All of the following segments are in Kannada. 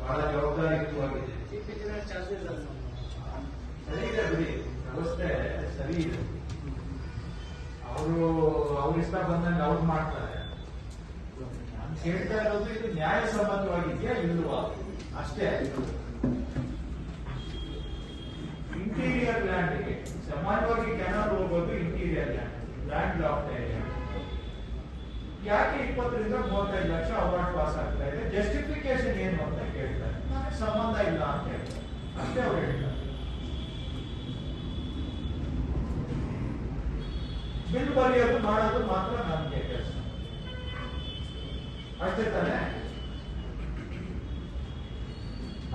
ಬಹಳ ಜವಾಬ್ದಾರಿಯುತವಾಗಿದೆ ಸರಿ ಇದೆ ಬಿಡಿ ವ್ಯವಸ್ಥೆ ಸರಿ ಇದೆ ಅವರು ಅವ್ರ ಇಷ್ಟ ಬಂದಂಗೆ ಅವ್ರು ಮಾಡ್ತಾರೆ ನಾನು ಕೇಳ್ತಾ ಇರೋದು ಇದು ನ್ಯಾಯಸಮ್ಮತವಾಗಿದೆಯಾ ಇಲ್ವಾ ಅಷ್ಟೇ ಇಂಟೀರಿಯರ್ ಲ್ಯಾಂಡ್ಗೆ ಸಾಮಾನ್ಯವಾಗಿ ಕೆನಾಲ್ ಹೋಗೋದು ಇಂಟೀರಿಯರ್ ಲ್ಯಾಂಡ್ ಲ್ಯಾಂಡ್ ಲಾಫ್ಟ್ ಯಾಕೆ ಇಪ್ಪತ್ತರಿಂದ ಮೂವತ್ತೈದು ಅವಾರ್ಡ್ ಪಾಸ್ ಆಗ್ತಾ ಇದೆ. ಜಸ್ಟಿಫಿಕೇಶನ್ ಏನು ಅಂತ ಕೇಳ್ತಾರೆ. ನನಗೆ ಸಂಬಂಧ ಇಲ್ಲ ಅಂತ ಹೇಳ್ತಾರೆ. ಅಷ್ಟೇ ಅವ್ರು ಹೇಳ್ತಾರೆ. ಬಿಲ್ ಬರೆಯೋದು ಮಾಡೋದು ಮಾತ್ರ ನಮಗೆ ಕೆಲಸ. ಅಷ್ಟೇ ತಾನೆ?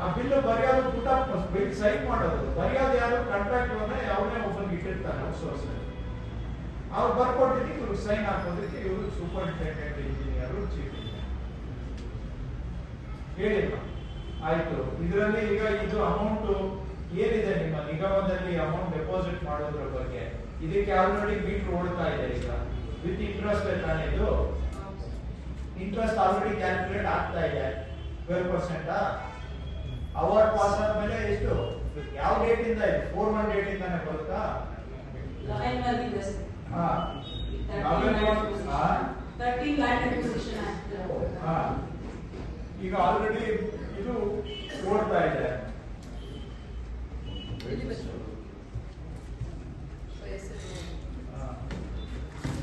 ಆ ಬಿಲ್ ಬರೆಯೋದು ಪುಟ ಬಿಲ್ ಸೈನ್ ಮಾಡೋದು. ಬರೆಯೋದು ಯಾರು? ಕಾಂಟ್ರಾಕ್ಟ್ ಯಾವುದೇ ಒಬ್ಬನಿಗೆ ಇಟ್ಟಿರ್ತಾರೆ ಔಟ್ಸೋರ್ಸ್ ಅವ್ರು ಬರ್ಕೊಟ್ಟಿದ್ದಕ್ಕೆ ಇವ್ರಿಗೆ ಸೈನ್ ಹಾಕೋದಕ್ಕೆ ಇವರು ಸೂಪರಿಂಟೆಂಡೆಂಟ್ ಇಂಜಿನಿಯರ್ ಚೀಫ್ ಇಂಜಿನಿಯರ್ ಹೇಳಿಲ್ಲ ಆಯ್ತು ಇದರಲ್ಲಿ ಈಗ ಇದು ಅಮೌಂಟ್ ಏನಿದೆ ನಿಮ್ಮ ನಿಗಮದಲ್ಲಿ ಅಮೌಂಟ್ ಡೆಪಾಸಿಟ್ ಮಾಡೋದ್ರ ಬಗ್ಗೆ? ಇದಕ್ಕೆ ಆಲ್ರೆಡಿ ಮೀಟರ್ ಓಡ್ತಾ ಇದೆ ಈಗ. ವಿತ್ ಇಂಟ್ರೆಸ್ಟ್ ತಾನೇ ಇದು? ಇಂಟ್ರೆಸ್ಟ್ ಆಲ್ರೆಡಿ ಕ್ಯಾಲ್ಕುಲೇಟ್ ಆಗ್ತಾ ಇದೆ. ಟ್ವೆಲ್ ಪರ್ಸೆಂಟ್ ಅವಾರ್ಡ್ ಪಾಸ್ ಆದ್ಮೇಲೆ ಎಷ್ಟು? ಯಾವ ಡೇಟ್ ಇಂದ ಇದೆ? ಫೋರ್ ಒನ್ ಡೇಟ್ ಇಂದಾನೆ ಬರುತ್ತಾ? ಹಾ. ಈಗ ಆಲ್ರೆಡಿ ಇದು ಓಡ್ತಾ ಇದೆ.